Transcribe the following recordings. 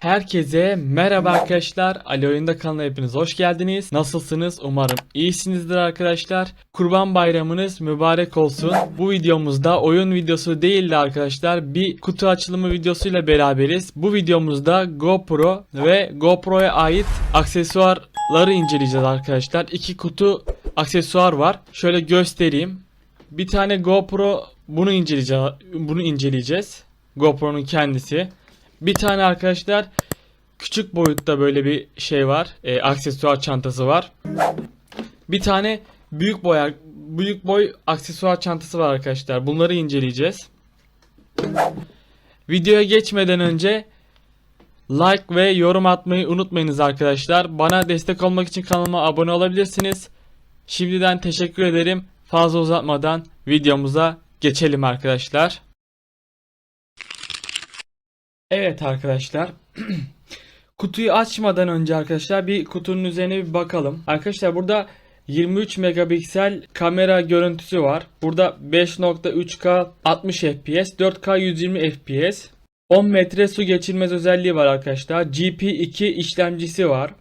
Herkese merhaba arkadaşlar. Ali Oyunda kanalına hepiniz hoş geldiniz. Nasılsınız? Umarım iyisinizdir arkadaşlar. Kurban bayramınız mübarek olsun. Bu videomuzda oyun videosu değil de arkadaşlar bir kutu açılımı videosuyla beraberiz. Bu videomuzda GoPro ve GoPro'ya ait aksesuarları inceleyeceğiz arkadaşlar. İki kutu aksesuar var. Şöyle göstereyim. Bir tane GoPro bunu inceleyeceğiz. Bunu inceleyeceğiz. GoPro'nun kendisi. Bir tane arkadaşlar küçük boyutta böyle bir şey var. E, aksesuar çantası var. Bir tane büyük boy büyük boy aksesuar çantası var arkadaşlar. Bunları inceleyeceğiz. Videoya geçmeden önce like ve yorum atmayı unutmayınız arkadaşlar. Bana destek olmak için kanalıma abone olabilirsiniz. Şimdiden teşekkür ederim. Fazla uzatmadan videomuza geçelim arkadaşlar. Evet arkadaşlar. Kutuyu açmadan önce arkadaşlar bir kutunun üzerine bir bakalım. Arkadaşlar burada 23 megapiksel kamera görüntüsü var. Burada 5.3K 60 FPS, 4K 120 FPS. 10 metre su geçirmez özelliği var arkadaşlar. GP2 işlemcisi var.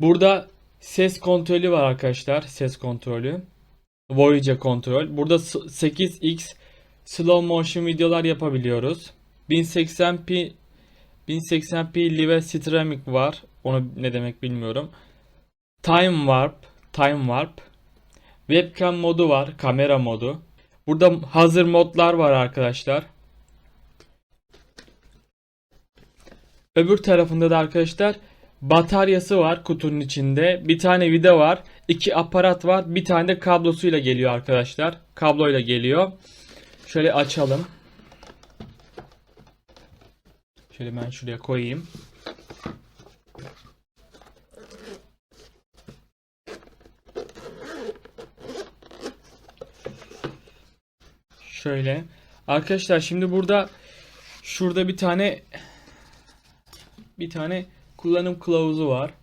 Burada ses kontrolü var arkadaşlar. Ses kontrolü. Voyager kontrol. Burada 8x slow motion videolar yapabiliyoruz. 1080p 1080p live streaming var. Onu ne demek bilmiyorum. Time warp, time warp. Webcam modu var, kamera modu. Burada hazır modlar var arkadaşlar. Öbür tarafında da arkadaşlar bataryası var kutunun içinde. Bir tane vida var. iki aparat var. Bir tane de kablosuyla geliyor arkadaşlar. Kabloyla geliyor. Şöyle açalım. Şöyle ben şuraya koyayım. Şöyle. Arkadaşlar şimdi burada şurada bir tane bir tane kullanım kılavuzu var.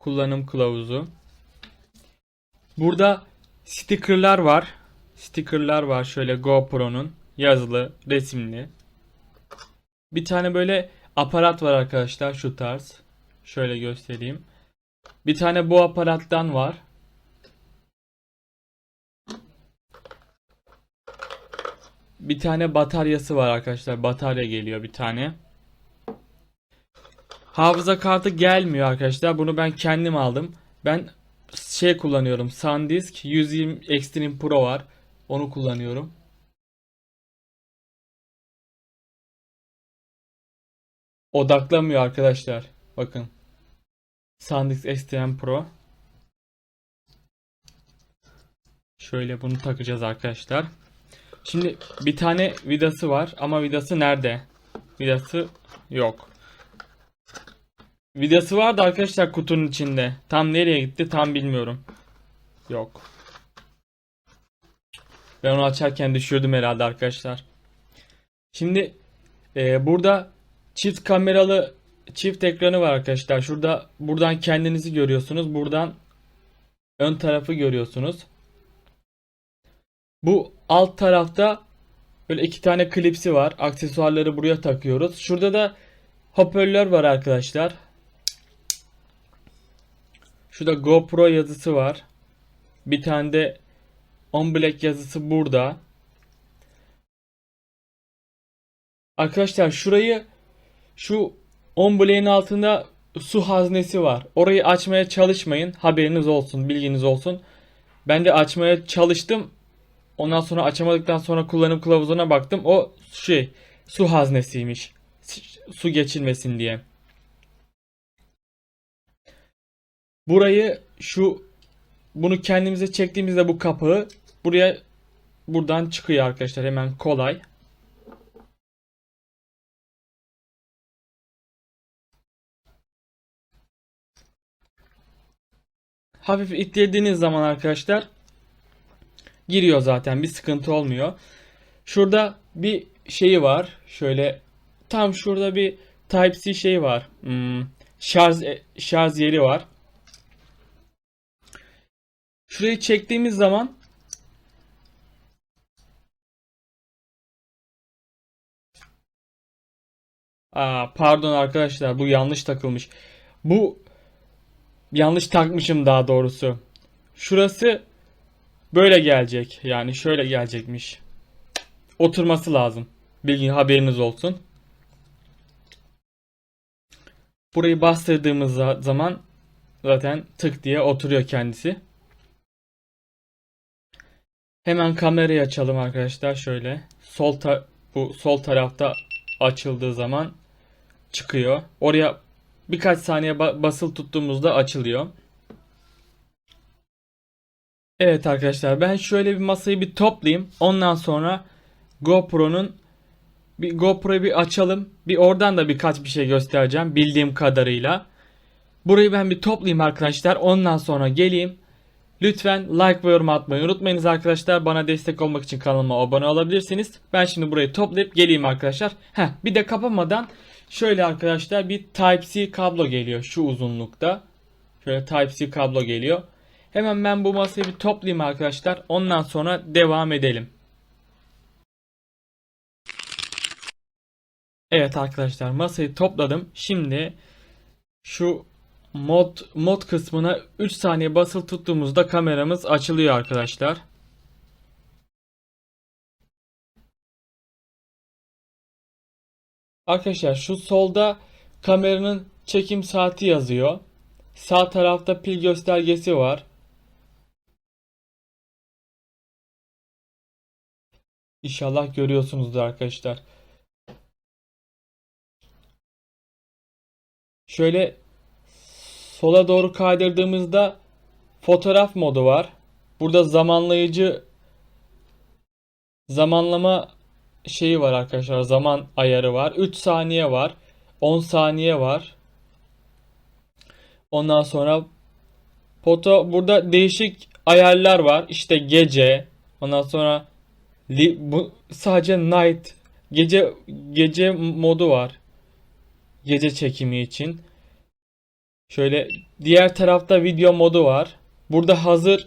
Kullanım kılavuzu. Burada stickerlar var. Stickerlar var şöyle GoPro'nun yazılı, resimli. Bir tane böyle aparat var arkadaşlar şu tarz. Şöyle göstereyim. Bir tane bu aparattan var. Bir tane bataryası var arkadaşlar. Batarya geliyor bir tane. Hafıza kartı gelmiyor arkadaşlar. Bunu ben kendim aldım. Ben şey kullanıyorum. SanDisk 120 Extreme Pro var. Onu kullanıyorum. Odaklamıyor arkadaşlar. Bakın. SanDisk Extreme Pro. Şöyle bunu takacağız arkadaşlar. Şimdi bir tane vidası var ama vidası nerede? Vidası yok. Vidası vardı arkadaşlar kutunun içinde. Tam nereye gitti tam bilmiyorum. Yok. Ben onu açarken düşürdüm herhalde arkadaşlar. Şimdi e, burada çift kameralı çift ekranı var arkadaşlar. Şurada buradan kendinizi görüyorsunuz. Buradan ön tarafı görüyorsunuz. Bu alt tarafta böyle iki tane klipsi var. Aksesuarları buraya takıyoruz. Şurada da hoparlör var arkadaşlar. Şurada GoPro yazısı var. Bir tane de On Black yazısı burada. Arkadaşlar şurayı şu On Black'in altında su haznesi var. Orayı açmaya çalışmayın. Haberiniz olsun, bilginiz olsun. Ben de açmaya çalıştım. Ondan sonra açamadıktan sonra kullanım kılavuzuna baktım. O şey su haznesiymiş. Su geçilmesin diye. Burayı şu bunu kendimize çektiğimizde bu kapağı buraya buradan çıkıyor arkadaşlar hemen kolay. Hafif itlediğiniz zaman arkadaşlar giriyor zaten bir sıkıntı olmuyor. Şurada bir şeyi var. Şöyle tam şurada bir Type-C şey var. Hmm, şarj şarj yeri var. Şurayı çektiğimiz zaman Aa, pardon arkadaşlar bu yanlış takılmış. Bu yanlış takmışım daha doğrusu. Şurası böyle gelecek. Yani şöyle gelecekmiş. Oturması lazım. Bilgin haberiniz olsun. Burayı bastırdığımız za- zaman zaten tık diye oturuyor kendisi. Hemen kamerayı açalım arkadaşlar şöyle. Sol ta- bu sol tarafta açıldığı zaman çıkıyor. Oraya birkaç saniye ba- basılı tuttuğumuzda açılıyor. Evet arkadaşlar ben şöyle bir masayı bir toplayayım. Ondan sonra GoPro'nun bir GoPro'yu bir açalım. Bir oradan da birkaç bir şey göstereceğim bildiğim kadarıyla. Burayı ben bir toplayayım arkadaşlar. Ondan sonra geleyim. Lütfen like ve yorum atmayı unutmayınız arkadaşlar. Bana destek olmak için kanalıma abone olabilirsiniz. Ben şimdi burayı toplayıp geleyim arkadaşlar. Heh, bir de kapamadan şöyle arkadaşlar bir Type-C kablo geliyor şu uzunlukta. Şöyle Type-C kablo geliyor. Hemen ben bu masayı bir toplayayım arkadaşlar. Ondan sonra devam edelim. Evet arkadaşlar masayı topladım. Şimdi şu mod mod kısmına 3 saniye basılı tuttuğumuzda kameramız açılıyor arkadaşlar. Arkadaşlar şu solda kameranın çekim saati yazıyor. Sağ tarafta pil göstergesi var. İnşallah görüyorsunuzdur arkadaşlar. Şöyle sola doğru kaydırdığımızda fotoğraf modu var. Burada zamanlayıcı zamanlama şeyi var arkadaşlar. Zaman ayarı var. 3 saniye var. 10 saniye var. Ondan sonra foto burada değişik ayarlar var. İşte gece. Ondan sonra li- bu sadece night gece gece modu var. Gece çekimi için. Şöyle diğer tarafta video modu var. Burada hazır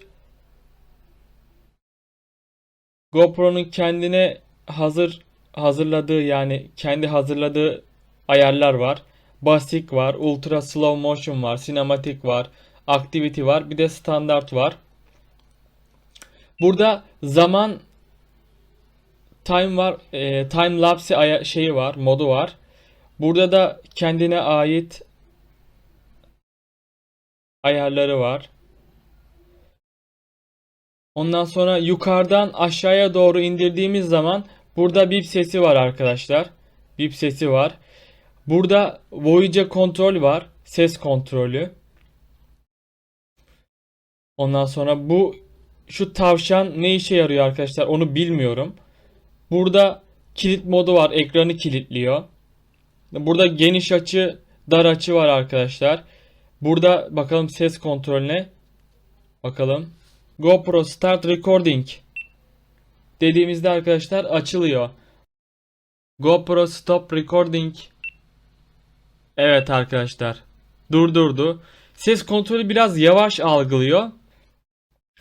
GoPro'nun kendine hazır hazırladığı yani kendi hazırladığı ayarlar var. Basic var, ultra slow motion var, sinematik var, activity var, bir de standart var. Burada zaman time var, e, time lapse şeyi var, modu var. Burada da kendine ait ayarları var. Ondan sonra yukarıdan aşağıya doğru indirdiğimiz zaman burada bip sesi var arkadaşlar. Bip sesi var. Burada voice kontrol var. Ses kontrolü. Ondan sonra bu şu tavşan ne işe yarıyor arkadaşlar onu bilmiyorum. Burada kilit modu var. Ekranı kilitliyor. Burada geniş açı, dar açı var arkadaşlar. Burada bakalım ses kontrolüne. Bakalım. GoPro Start Recording dediğimizde arkadaşlar açılıyor. GoPro Stop Recording. Evet arkadaşlar. Durdurdu. Ses kontrolü biraz yavaş algılıyor.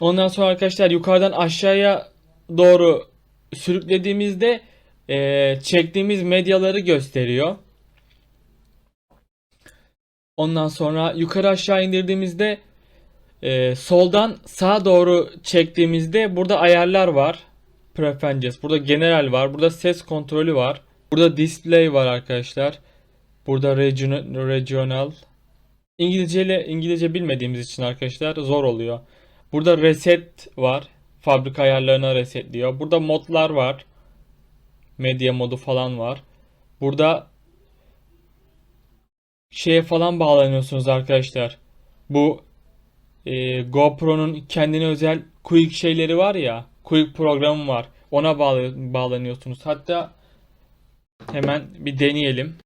Ondan sonra arkadaşlar yukarıdan aşağıya doğru sürüklediğimizde eee, çektiğimiz medyaları gösteriyor. Ondan sonra yukarı aşağı indirdiğimizde e, soldan sağa doğru çektiğimizde burada ayarlar var. Preferences. Burada general var. Burada ses kontrolü var. Burada display var arkadaşlar. Burada regional. İngilizce ile İngilizce bilmediğimiz için arkadaşlar zor oluyor. Burada reset var. Fabrika ayarlarına resetliyor. Burada modlar var. Medya modu falan var. Burada şeye falan bağlanıyorsunuz arkadaşlar. Bu e, GoPro'nun kendine özel quick şeyleri var ya. Quick programı var. Ona bağlı, bağlanıyorsunuz. Hatta hemen bir deneyelim.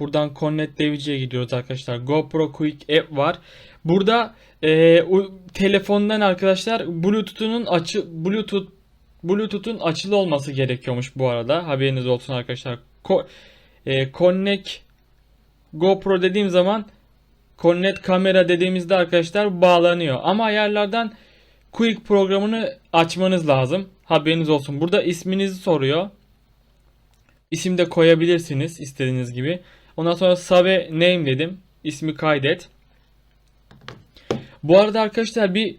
Buradan Connect Devici'ye gidiyoruz arkadaşlar. GoPro Quick App var. Burada e, u- telefondan arkadaşlar Bluetooth'un açı Bluetooth Bluetooth'un açılı olması gerekiyormuş bu arada. Haberiniz olsun arkadaşlar. Ko, e, Connect GoPro dediğim zaman Connect kamera dediğimizde arkadaşlar bağlanıyor. Ama ayarlardan Quick programını açmanız lazım. Haberiniz olsun. Burada isminizi soruyor. İsim de koyabilirsiniz istediğiniz gibi. Ondan sonra save name dedim. İsmi kaydet. Bu arada arkadaşlar bir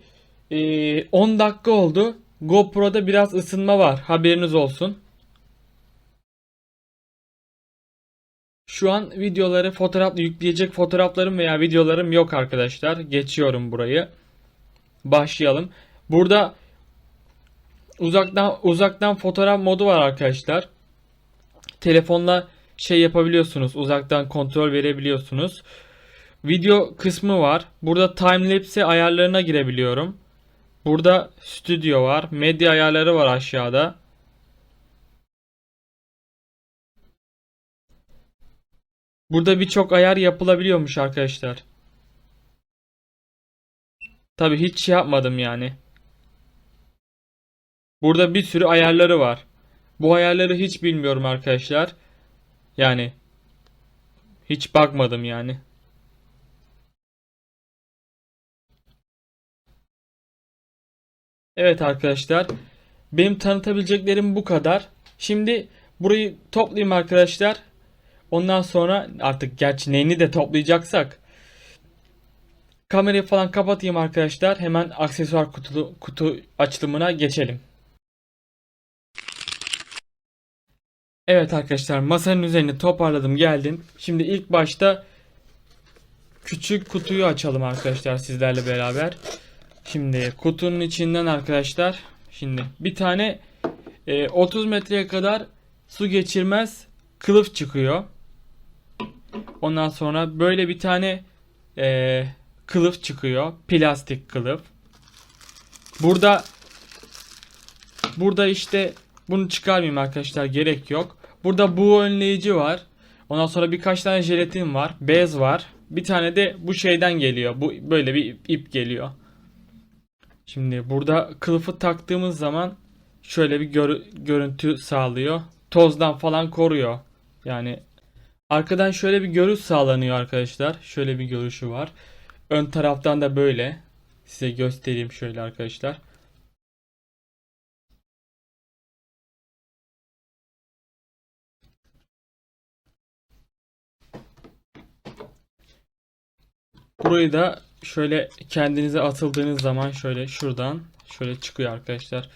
e, 10 dakika oldu. GoPro'da biraz ısınma var. Haberiniz olsun. Şu an videoları fotoğraf yükleyecek fotoğraflarım veya videolarım yok arkadaşlar. Geçiyorum burayı. Başlayalım. Burada uzaktan uzaktan fotoğraf modu var arkadaşlar. Telefonla şey yapabiliyorsunuz. Uzaktan kontrol verebiliyorsunuz. Video kısmı var. Burada timelapse ayarlarına girebiliyorum. Burada stüdyo var. Medya ayarları var aşağıda. Burada birçok ayar yapılabiliyormuş arkadaşlar. Tabi hiç şey yapmadım yani. Burada bir sürü ayarları var. Bu ayarları hiç bilmiyorum arkadaşlar. Yani hiç bakmadım yani. Evet arkadaşlar. Benim tanıtabileceklerim bu kadar. Şimdi burayı toplayayım arkadaşlar. Ondan sonra artık gerçi neyini de toplayacaksak kamerayı falan kapatayım arkadaşlar. Hemen aksesuar kutu, kutu açılımına geçelim. Evet arkadaşlar masanın üzerine toparladım geldim. Şimdi ilk başta küçük kutuyu açalım arkadaşlar sizlerle beraber. Şimdi kutunun içinden arkadaşlar şimdi bir tane e, 30 metreye kadar su geçirmez kılıf çıkıyor. Ondan sonra böyle bir tane e, kılıf çıkıyor. Plastik kılıf. Burada burada işte bunu çıkarmayayım arkadaşlar gerek yok. Burada bu önleyici var. Ondan sonra birkaç tane jelatin var. Bez var. Bir tane de bu şeyden geliyor. Bu böyle bir ip geliyor. Şimdi burada kılıfı taktığımız zaman şöyle bir gör- görüntü sağlıyor. Tozdan falan koruyor. Yani arkadan şöyle bir görüş sağlanıyor arkadaşlar. Şöyle bir görüşü var. Ön taraftan da böyle. Size göstereyim şöyle arkadaşlar. Burayı da şöyle kendinize atıldığınız zaman şöyle şuradan şöyle çıkıyor arkadaşlar.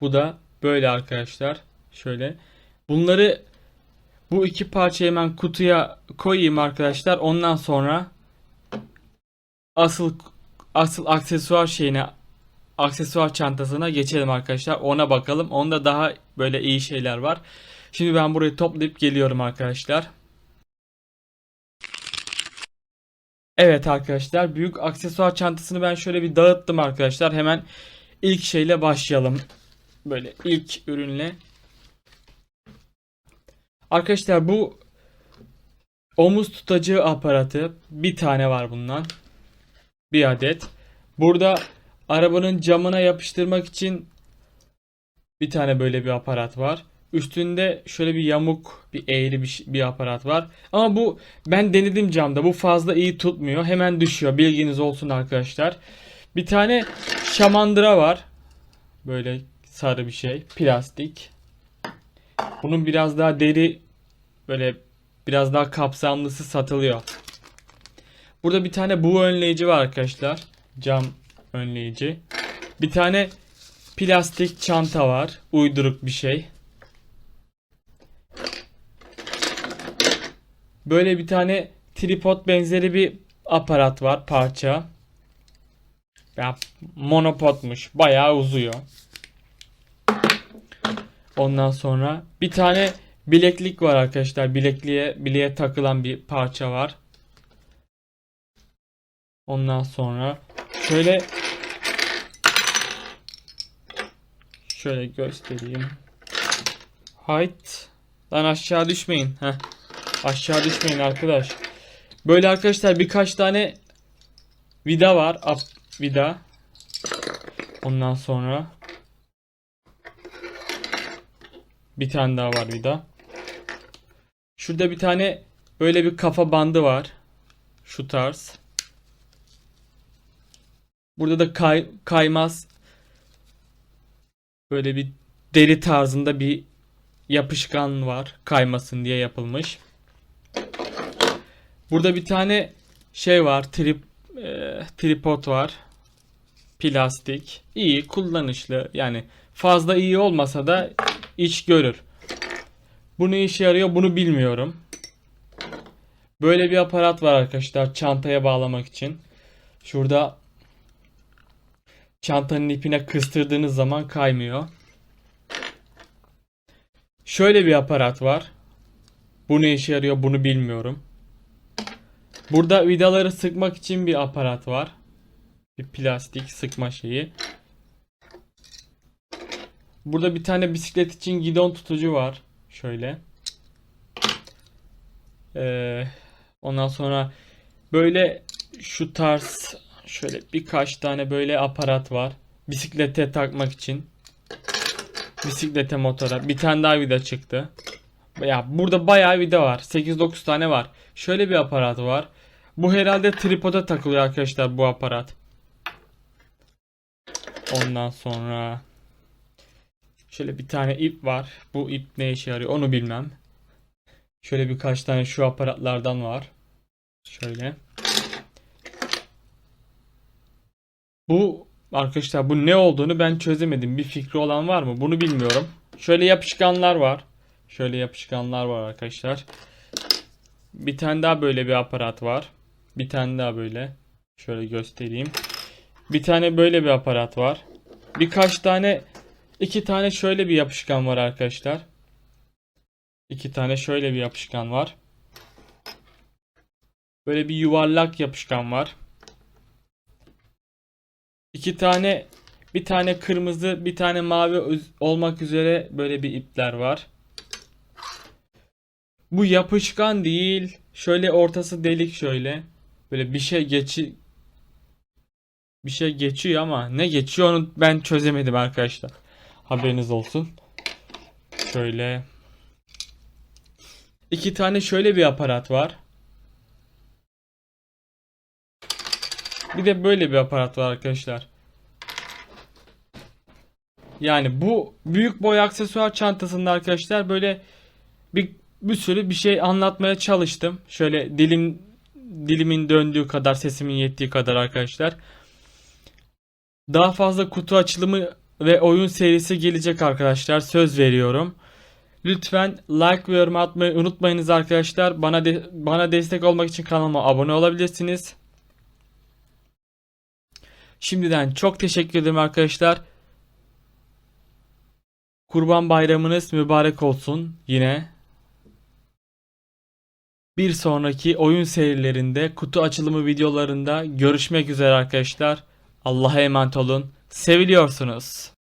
Bu da böyle arkadaşlar. Şöyle. Bunları bu iki parçayı hemen kutuya koyayım arkadaşlar. Ondan sonra asıl asıl aksesuar şeyine aksesuar çantasına geçelim arkadaşlar. Ona bakalım. Onda daha böyle iyi şeyler var. Şimdi ben burayı toplayıp geliyorum arkadaşlar. Evet arkadaşlar büyük aksesuar çantasını ben şöyle bir dağıttım arkadaşlar. Hemen ilk şeyle başlayalım. Böyle ilk ürünle. Arkadaşlar bu omuz tutacı aparatı bir tane var bundan. Bir adet. Burada arabanın camına yapıştırmak için bir tane böyle bir aparat var. Üstünde şöyle bir yamuk, bir eğri bir, bir aparat var. Ama bu ben denedim camda. Bu fazla iyi tutmuyor. Hemen düşüyor. Bilginiz olsun arkadaşlar. Bir tane şamandıra var. Böyle sarı bir şey. Plastik. Bunun biraz daha deri böyle biraz daha kapsamlısı satılıyor. Burada bir tane bu önleyici var arkadaşlar. Cam önleyici. Bir tane plastik çanta var. Uyduruk bir şey. Böyle bir tane tripod benzeri bir aparat var parça. Ya monopodmuş. Bayağı uzuyor. Ondan sonra bir tane bileklik var arkadaşlar. Bilekliğe bileğe takılan bir parça var. Ondan sonra şöyle şöyle göstereyim. Height. Lan aşağı düşmeyin. Heh. Aşağı düşmeyin arkadaş. Böyle arkadaşlar birkaç tane vida var. Up vida. Ondan sonra bir tane daha var vida. Şurada bir tane böyle bir kafa bandı var. Şu tarz. Burada da kay, kaymaz böyle bir deri tarzında bir yapışkan var. Kaymasın diye yapılmış. Burada bir tane şey var. Trip, e, tripod var. Plastik. İyi, kullanışlı. Yani fazla iyi olmasa da iş görür. Bu ne işe yarıyor bunu bilmiyorum. Böyle bir aparat var arkadaşlar çantaya bağlamak için. Şurada çantanın ipine kıstırdığınız zaman kaymıyor. Şöyle bir aparat var. Bu ne işe yarıyor bunu bilmiyorum. Burada vidaları sıkmak için bir aparat var. Bir plastik sıkma şeyi. Burada bir tane bisiklet için gidon tutucu var. Şöyle. Ee, ondan sonra böyle şu tarz şöyle birkaç tane böyle aparat var. Bisiklete takmak için. Bisiklete motora. Bir tane daha vida çıktı. Ya burada bayağı vida var. 8-9 tane var. Şöyle bir aparat var. Bu herhalde tripoda takılıyor arkadaşlar bu aparat. Ondan sonra şöyle bir tane ip var. Bu ip ne işe yarıyor onu bilmem. Şöyle birkaç tane şu aparatlardan var. Şöyle. Bu arkadaşlar bu ne olduğunu ben çözemedim. Bir fikri olan var mı? Bunu bilmiyorum. Şöyle yapışkanlar var. Şöyle yapışkanlar var arkadaşlar. Bir tane daha böyle bir aparat var. Bir tane daha böyle. Şöyle göstereyim. Bir tane böyle bir aparat var. Birkaç tane iki tane şöyle bir yapışkan var arkadaşlar. İki tane şöyle bir yapışkan var. Böyle bir yuvarlak yapışkan var. İki tane bir tane kırmızı bir tane mavi olmak üzere böyle bir ipler var. Bu yapışkan değil. Şöyle ortası delik şöyle. Böyle bir şey geçi bir şey geçiyor ama ne geçiyor onu ben çözemedim arkadaşlar. Haberiniz olsun. Şöyle iki tane şöyle bir aparat var. Bir de böyle bir aparat var arkadaşlar. Yani bu büyük boy aksesuar çantasında arkadaşlar böyle bir bir sürü bir şey anlatmaya çalıştım. Şöyle dilim dilimin döndüğü kadar sesimin yettiği kadar arkadaşlar. Daha fazla kutu açılımı ve oyun serisi gelecek arkadaşlar. Söz veriyorum. Lütfen like ve yorum atmayı unutmayınız arkadaşlar. Bana de- bana destek olmak için kanalıma abone olabilirsiniz. Şimdiden çok teşekkür ederim arkadaşlar. Kurban bayramınız mübarek olsun yine. Bir sonraki oyun serilerinde, kutu açılımı videolarında görüşmek üzere arkadaşlar. Allah'a emanet olun. Seviliyorsunuz.